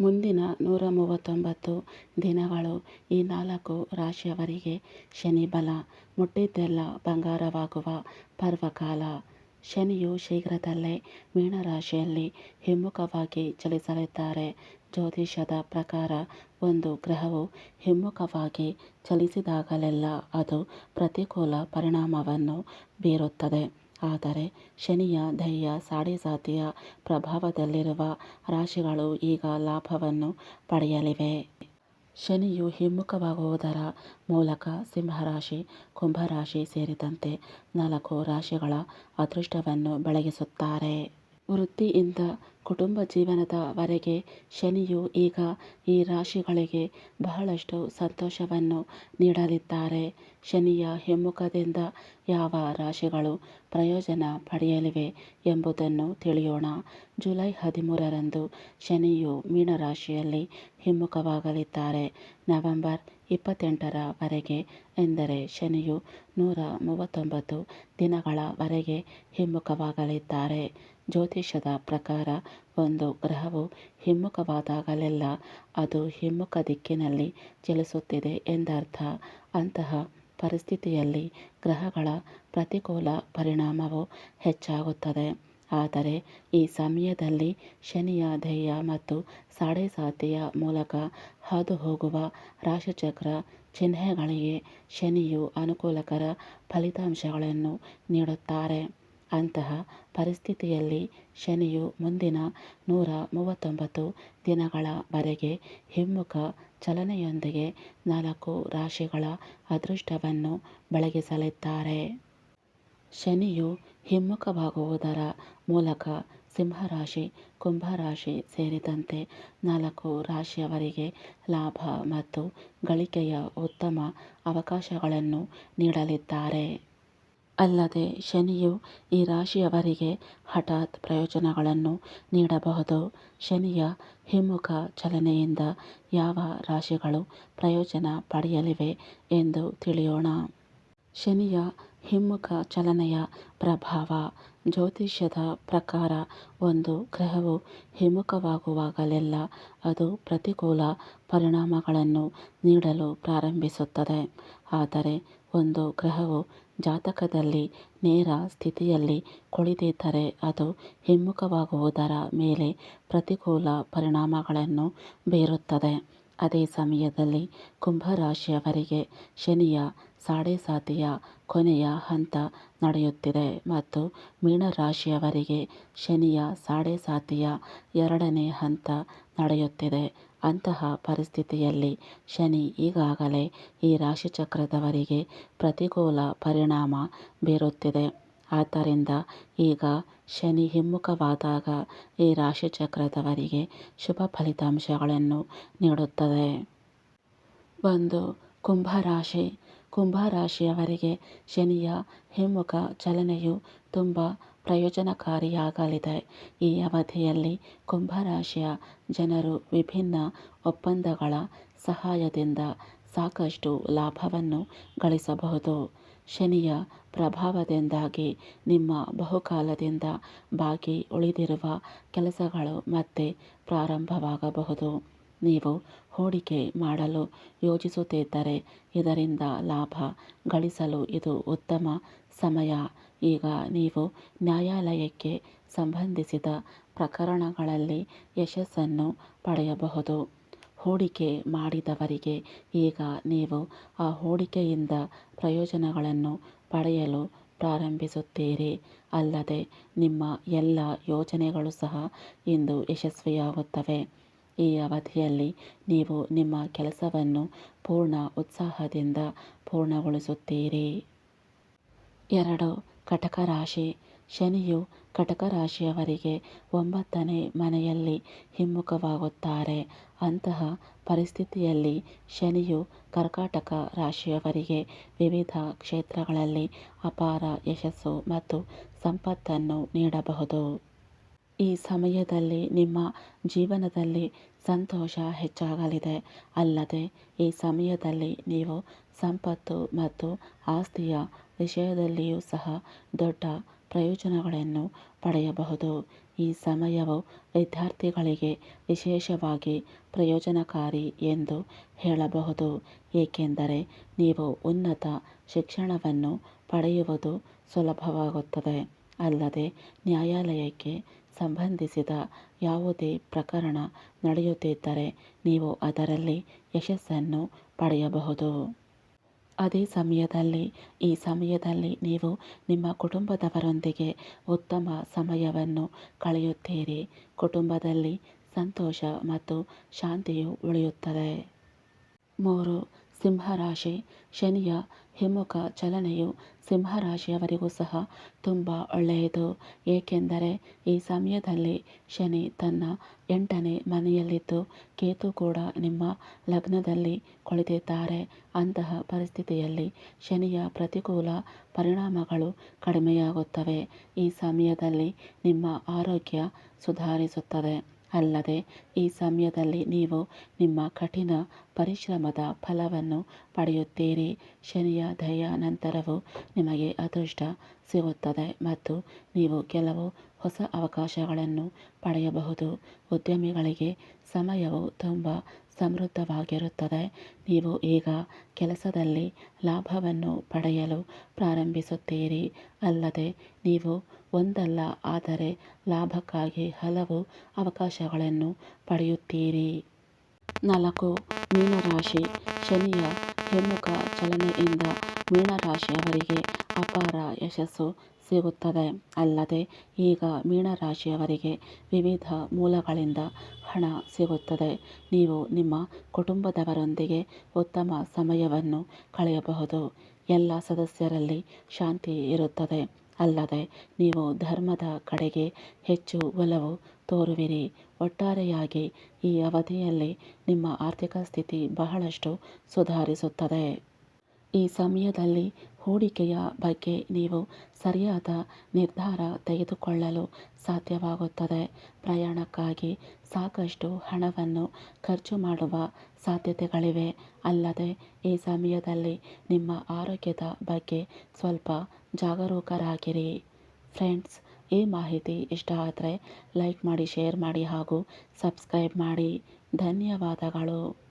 ಮುಂದಿನ ನೂರ ಮೂವತ್ತೊಂಬತ್ತು ದಿನಗಳು ಈ ನಾಲ್ಕು ರಾಶಿಯವರಿಗೆ ಶನಿ ಬಲ ಮುಟ್ಟಿದ್ದೆಲ್ಲ ಬಂಗಾರವಾಗುವ ಪರ್ವಕಾಲ. ಶನಿಯು ಶೀಘ್ರದಲ್ಲೇ ಮೀನರಾಶಿಯಲ್ಲಿ ಹಿಮ್ಮುಖವಾಗಿ ಚಲಿಸಲಿದ್ದಾರೆ. ಜ್ಯೋತಿಷ್ಯದ ಪ್ರಕಾರ ಒಂದು ಗ್ರಹವು ಹಿಮ್ಮುಖವಾಗಿ ಚಲಿಸಿದಾಗಲೆಲ್ಲ ಅದು ಪ್ರತಿಕೂಲ ಪರಿಣಾಮವನ್ನು ಬೀರುತ್ತದೆ. ಆದರೆ ಶನಿಯ ದಯ್ಯ ಸಾಡೆಸಾತಿಯ ಪ್ರಭಾವದಲ್ಲಿರುವ ರಾಶಿಗಳು ಈಗ ಲಾಭವನ್ನು ಪಡೆಯಲಿವೆ. ಶನಿಯು ಹಿಮ್ಮುಖವಾಗುವುದರ ಮೂಲಕ ಸಿಂಹರಾಶಿ, ಕುಂಭರಾಶಿ ಸೇರಿದಂತೆ ನಾಲ್ಕು ರಾಶಿಗಳ ಅದೃಷ್ಟವನ್ನು ಬೆಳಗಿಸುತ್ತಾರೆ. ವೃತ್ತಿಯಿಂದ ಕುಟುಂಬ ಜೀವನದವರೆಗೆ ಶನಿಯು ಈಗ ಈ ರಾಶಿಗಳಿಗೆ ಬಹಳಷ್ಟು ಸಂತೋಷವನ್ನು ನೀಡಲಿದ್ದಾರೆ. ಶನಿಯ ಹಿಮ್ಮುಖದಿಂದ ಯಾವ ರಾಶಿಗಳು ಪ್ರಯೋಜನ ಪಡೆಯಲಿವೆ ಎಂಬುದನ್ನು ತಿಳಿಯೋಣ. ಜುಲೈ ಹದಿಮೂರರಂದು ಶನಿಯು ಮೀನರಾಶಿಯಲ್ಲಿ ಹಿಮ್ಮುಖವಾಗಲಿದ್ದಾರೆ. ನವೆಂಬರ್ ಇಪ್ಪತ್ತೆಂಟರವರೆಗೆ ಎಂದರೆ ಶನಿಯು ನೂರ ಮೂವತ್ತೊಂಬತ್ತು ದಿನಗಳವರೆಗೆ ಹಿಮ್ಮುಖವಾಗಲಿದ್ದಾರೆ. ಜ್ಯೋತಿಷ್ಯದ ಪ್ರಕಾರ ಒಂದು ಗ್ರಹವು ಹಿಮ್ಮುಖವಾದಾಗಲೆಲ್ಲ ಅದು ಹಿಮ್ಮುಖ ದಿಕ್ಕಿನಲ್ಲಿ ಚಲಿಸುತ್ತಿದೆ ಎಂದರ್ಥ. ಅಂತಹ ಪರಿಸ್ಥಿತಿಯಲ್ಲಿ ಗ್ರಹಗಳ ಪ್ರತಿಕೂಲ ಪರಿಣಾಮವು ಹೆಚ್ಚಾಗುತ್ತದೆ. ಆದರೆ ಈ ಸಮಯದಲ್ಲಿ ಶನಿಯ ಧ್ಯೇಯ ಮತ್ತು ಸಾಡೆಸಾತಿಯ ಮೂಲಕ ಹಾದುಹೋಗುವ ರಾಶಿಚಕ್ರ ಚಿಹ್ನೆಗಳಿಗೆ ಶನಿಯು ಅನುಕೂಲಕರ ಫಲಿತಾಂಶಗಳನ್ನು ನೀಡುತ್ತಾರೆ. ಅಂತಹ ಪರಿಸ್ಥಿತಿಯಲ್ಲಿ ಶನಿಯು ಮುಂದಿನ ನೂರ ಮೂವತ್ತೊಂಬತ್ತು ದಿನಗಳವರೆಗೆ ಹಿಮ್ಮುಖ ಚಲನೆಯೊಂದಿಗೆ ನಾಲ್ಕು ರಾಶಿಗಳ ಅದೃಷ್ಟವನ್ನು ಬೆಳಗಿಸಲಿದ್ದಾರೆ. ಶನಿಯು ಹಿಮ್ಮುಖವಾಗುವುದರ ಮೂಲಕ ಸಿಂಹರಾಶಿ, ಕುಂಭರಾಶಿ ಸೇರಿದಂತೆ ನಾಲ್ಕು ರಾಶಿಯವರಿಗೆ ಲಾಭ ಮತ್ತು ಗಳಿಕೆಯ ಉತ್ತಮ ಅವಕಾಶಗಳನ್ನು ನೀಡಲಿದ್ದಾರೆ. ಅಲ್ಲದೆ ಶನಿಯು ಈ ರಾಶಿಯವರಿಗೆ ಹಠಾತ್ ಪ್ರಯೋಜನಗಳನ್ನು ನೀಡಬಹುದು. ಶನಿಯ ಹಿಮ್ಮುಖ ಚಲನೆಯಿಂದ ಯಾವ ರಾಶಿಗಳು ಪ್ರಯೋಜನ ಪಡೆಯಲಿವೆ ಎಂದು ತಿಳಿಯೋಣ. ಶನಿಯ ಹಿಮ್ಮುಖ ಚಲನೆಯ ಪ್ರಭಾವ, ಜ್ಯೋತಿಷ್ಯದ ಪ್ರಕಾರ ಒಂದು ಗ್ರಹವು ಹಿಮ್ಮುಖವಾಗುವಾಗಲೆಲ್ಲ ಅದು ಪ್ರತಿಕೂಲ ಪರಿಣಾಮಗಳನ್ನು ನೀಡಲು ಪ್ರಾರಂಭಿಸುತ್ತದೆ. ಆದರೆ ಒಂದು ಗ್ರಹವು ಜಾತಕದಲ್ಲಿ ನೇರ ಸ್ಥಿತಿಯಲ್ಲಿ ಕುಳಿತಿದ್ದರೆ ಅದು ಹಿಮ್ಮುಖವಾಗುವುದರ ಮೇಲೆ ಪ್ರತಿಕೂಲ ಪರಿಣಾಮಗಳನ್ನು ಬೀರುತ್ತದೆ. ಅದೇ ಸಮಯದಲ್ಲಿ ಕುಂಭರಾಶಿಯವರಿಗೆ ಶನಿಯ ಸಾಡೆಸಾತಿಯ ಕೊನೆಯ ಹಂತ ನಡೆಯುತ್ತಿದೆ ಮತ್ತು ಮೀನರಾಶಿಯವರಿಗೆ ಶನಿಯ ಸಾಡೆಸಾತಿಯ ಎರಡನೇ ಹಂತ ನಡೆಯುತ್ತಿದೆ. ಅಂತಹ ಪರಿಸ್ಥಿತಿಯಲ್ಲಿ ಶನಿ ಈಗಾಗಲೇ ಈ ರಾಶಿಚಕ್ರದವರಿಗೆ ಪ್ರತಿಕೂಲ ಪರಿಣಾಮ ಬೀರುತ್ತಿದೆ. ಆದ್ದರಿಂದ ಈಗ ಶನಿ ಹಿಮ್ಮುಖವಾದಾಗ ಈ ರಾಶಿಚಕ್ರದವರಿಗೆ ಶುಭ ಫಲಿತಾಂಶಗಳನ್ನು ನೀಡುತ್ತದೆ. ಒಂದು ಕುಂಭರಾಶಿ ಕುಂಭರಾಶಿಯವರಿಗೆ ಶನಿಯ ಹಿಮ್ಮುಖ ಚಲನೆಯು ತುಂಬ ಪ್ರಯೋಜನಕಾರಿಯಾಗಲಿದೆ. ಈ ಅವಧಿಯಲ್ಲಿ ಕುಂಭರಾಶಿಯ ಜನರು ವಿಭಿನ್ನ ಒಪ್ಪಂದಗಳ ಸಹಾಯದಿಂದ ಸಾಕಷ್ಟು ಲಾಭವನ್ನು ಗಳಿಸಬಹುದು. ಶನಿಯ ಪ್ರಭಾವದಿಂದಾಗಿ ನಿಮ್ಮ ಬಹುಕಾಲದಿಂದ ಬಾಕಿ ಉಳಿದಿರುವ ಕೆಲಸಗಳು ಮತ್ತೆ ಪ್ರಾರಂಭವಾಗಬಹುದು. ನೀವು ಹೂಡಿಕೆ ಮಾಡಲು ಯೋಜಿಸುತ್ತಿದ್ದರೆ ಇದರಿಂದ ಲಾಭ ಗಳಿಸಲು ಇದು ಉತ್ತಮ ಸಮಯ. ಈಗ ನೀವು ನ್ಯಾಯಾಲಯಕ್ಕೆ ಸಂಬಂಧಿಸಿದ ಪ್ರಕರಣಗಳಲ್ಲಿ ಯಶಸ್ಸನ್ನು ಪಡೆಯಬಹುದು. ಹೂಡಿಕೆ ಮಾಡಿದವರಿಗೆ ಈಗ ನೀವು ಆ ಹೂಡಿಕೆಯಿಂದ ಪ್ರಯೋಜನಗಳನ್ನು ಪಡೆಯಲು ಪ್ರಾರಂಭಿಸುತ್ತೀರಿ. ಅಲ್ಲದೆ ನಿಮ್ಮ ಎಲ್ಲ ಯೋಜನೆಗಳು ಸಹ ಇಂದು ಯಶಸ್ವಿಯಾಗುತ್ತವೆ. ಈ ಅವಧಿಯಲ್ಲಿ ನೀವು ನಿಮ್ಮ ಕೆಲಸವನ್ನು ಪೂರ್ಣ ಉತ್ಸಾಹದಿಂದ ಪೂರ್ಣಗೊಳಿಸುತ್ತೀರಿ. ಎರಡು ಕಟಕ ರಾಶಿ ಶನಿಯು ಕಟಕ ರಾಶಿಯವರಿಗೆ ಒಂಬತ್ತನೇ ಮನೆಯಲ್ಲಿ ಹಿಮ್ಮುಖವಾಗುತ್ತಾರೆ. ಅಂತಹ ಪರಿಸ್ಥಿತಿಯಲ್ಲಿ ಶನಿಯು ಕರ್ಕಾಟಕ ರಾಶಿಯವರಿಗೆ ವಿವಿಧ ಕ್ಷೇತ್ರಗಳಲ್ಲಿ ಅಪಾರ ಯಶಸ್ಸು ಮತ್ತು ಸಂಪತ್ತನ್ನು ನೀಡಬಹುದು. ಈ ಸಮಯದಲ್ಲಿ ನಿಮ್ಮ ಜೀವನದಲ್ಲಿ ಸಂತೋಷ ಹೆಚ್ಚಾಗಲಿದೆ. ಅಲ್ಲದೆ ಈ ಸಮಯದಲ್ಲಿ ನೀವು ಸಂಪತ್ತು ಮತ್ತು ಆಸ್ತಿಯ ವಿಷಯದಲ್ಲಿಯೂ ಸಹ ದೊಡ್ಡ ಪ್ರಯೋಜನಗಳನ್ನು ಪಡೆಯಬಹುದು. ಈ ಸಮಯವು ವಿದ್ಯಾರ್ಥಿಗಳಿಗೆ ವಿಶೇಷವಾಗಿ ಪ್ರಯೋಜನಕಾರಿ ಎಂದು ಹೇಳಬಹುದು. ಏಕೆಂದರೆ ನೀವು ಉನ್ನತ ಶಿಕ್ಷಣವನ್ನು ಪಡೆಯುವುದು ಸುಲಭವಾಗುತ್ತದೆ. ಅಲ್ಲದೆ ನ್ಯಾಯಾಲಯಕ್ಕೆ ಸಂಬಂಧಿಸಿದ ಯಾವುದೇ ಪ್ರಕರಣ ನಡೆಯುತ್ತಿದ್ದರೆ ನೀವು ಅದರಲ್ಲಿ ಯಶಸ್ಸನ್ನು ಪಡೆಯಬಹುದು. ಅದೇ ಸಮಯದಲ್ಲಿ, ಈ ಸಮಯದಲ್ಲಿ ನೀವು ನಿಮ್ಮ ಕುಟುಂಬದವರೊಂದಿಗೆ ಉತ್ತಮ ಸಮಯವನ್ನು ಕಳೆಯುತ್ತೀರಿ. ಕುಟುಂಬದಲ್ಲಿ ಸಂತೋಷ ಮತ್ತು ಶಾಂತಿಯು ಉಳಿಯುತ್ತದೆ. ಮೂರು ಸಿಂಹರಾಶಿ, ಶನಿಯ ಹಿಮ್ಮುಖ ಚಲನೆಯು ಸಿಂಹರಾಶಿಯವರಿಗೂ ಸಹ ತುಂಬ ಒಳ್ಳೆಯದು. ಏಕೆಂದರೆ ಈ ಸಮಯದಲ್ಲಿ ಶನಿ ತನ್ನ ಎಂಟನೇ ಮನೆಯಲ್ಲಿದ್ದು ಕೇತು ಕೂಡ ನಿಮ್ಮ ಲಗ್ನದಲ್ಲಿ ಕುಳಿತಿದ್ದಾರೆ. ಅಂತಹ ಪರಿಸ್ಥಿತಿಯಲ್ಲಿ ಶನಿಯ ಪ್ರತಿಕೂಲ ಪರಿಣಾಮಗಳು ಕಡಿಮೆಯಾಗುತ್ತವೆ. ಈ ಸಮಯದಲ್ಲಿ ನಿಮ್ಮ ಆರೋಗ್ಯ ಸುಧಾರಿಸುತ್ತದೆ. ಅಲ್ಲದೆ, ಈ ಸಮಯದಲ್ಲಿ ನೀವು ನಿಮ್ಮ ಕಠಿಣ ಪರಿಶ್ರಮದ ಫಲವನ್ನು ಪಡೆಯುತ್ತೀರಿ. ಶನಿಯ ದಯ ನಂತರವೂ ನಿಮಗೆ ಅದೃಷ್ಟ ಸಿಗುತ್ತದೆ ಮತ್ತು ನೀವು ಕೆಲವು ಹೊಸ ಅವಕಾಶಗಳನ್ನು ಪಡೆಯಬಹುದು. ಉದ್ಯಮಿಗಳಿಗೆ ಸಮಯವು ತುಂಬ ಸಮೃದ್ಧವಾಗಿರುತ್ತದೆ. ನೀವು ಈಗ ಕೆಲಸದಲ್ಲಿ ಲಾಭವನ್ನು ಪಡೆಯಲು ಪ್ರಾರಂಭಿಸುತ್ತೀರಿ. ಅಲ್ಲದೆ ನೀವು ಒಂದಲ್ಲ, ಆದರೆ ಲಾಭಕ್ಕಾಗಿ ಹಲವು ಅವಕಾಶಗಳನ್ನು ಪಡೆಯುತ್ತೀರಿ. ನಾಲ್ಕು, ಮೀನರಾಶಿ. ಶನಿಯ ಹಿಮ್ಮುಖ ಚಲನೆಯಿಂದ ಮೀನರಾಶಿಯವರಿಗೆ ಅಪಾರ ಯಶಸ್ಸು ಸಿಗುತ್ತದೆ. ಅಲ್ಲದೆ ಈಗ ಮೀನರಾಶಿಯವರಿಗೆ ವಿವಿಧ ಮೂಲಗಳಿಂದ ಹಣ ಸಿಗುತ್ತದೆ. ನೀವು ನಿಮ್ಮ ಕುಟುಂಬದವರೊಂದಿಗೆ ಉತ್ತಮ ಸಮಯವನ್ನು ಕಳೆಯಬಹುದು. ಎಲ್ಲ ಸದಸ್ಯರಲ್ಲಿ ಶಾಂತಿ ಇರುತ್ತದೆ. ಅಲ್ಲದೆ ನೀವು ಧರ್ಮದ ಕಡೆಗೆ ಹೆಚ್ಚು ಒಲವು ತೋರುವಿರಿ. ಒಟ್ಟಾರೆಯಾಗಿ ಈ ಅವಧಿಯಲ್ಲಿ ನಿಮ್ಮ ಆರ್ಥಿಕ ಸ್ಥಿತಿ ಬಹಳಷ್ಟು ಸುಧಾರಿಸುತ್ತದೆ. ಈ ಸಮಯದಲ್ಲಿ ಹೂಡಿಕೆಯ ಬಗ್ಗೆ ನೀವು ಸರಿಯಾದ ನಿರ್ಧಾರ ತೆಗೆದುಕೊಳ್ಳಲು ಸಾಧ್ಯವಾಗುತ್ತದೆ. ಪ್ರಯಾಣಕ್ಕಾಗಿ ಸಾಕಷ್ಟು ಹಣವನ್ನು ಖರ್ಚು ಮಾಡುವ ಸಾಧ್ಯತೆಗಳಿವೆ. ಅಲ್ಲದೆ, ಈ ಸಮಯದಲ್ಲಿ ನಿಮ್ಮ ಆರೋಗ್ಯದ ಬಗ್ಗೆ ಸ್ವಲ್ಪ ಜಾಗರೂಕರಾಗಿರಿ. ಫ್ರೆಂಡ್ಸ್, ಈ ಮಾಹಿತಿ ಇಷ್ಟ ಆದರೆ ಲೈಕ್ ಮಾಡಿ, ಶೇರ್ ಮಾಡಿ ಹಾಗೂ ಸಬ್ಸ್ಕ್ರೈಬ್ ಮಾಡಿ. ಧನ್ಯವಾದಗಳು.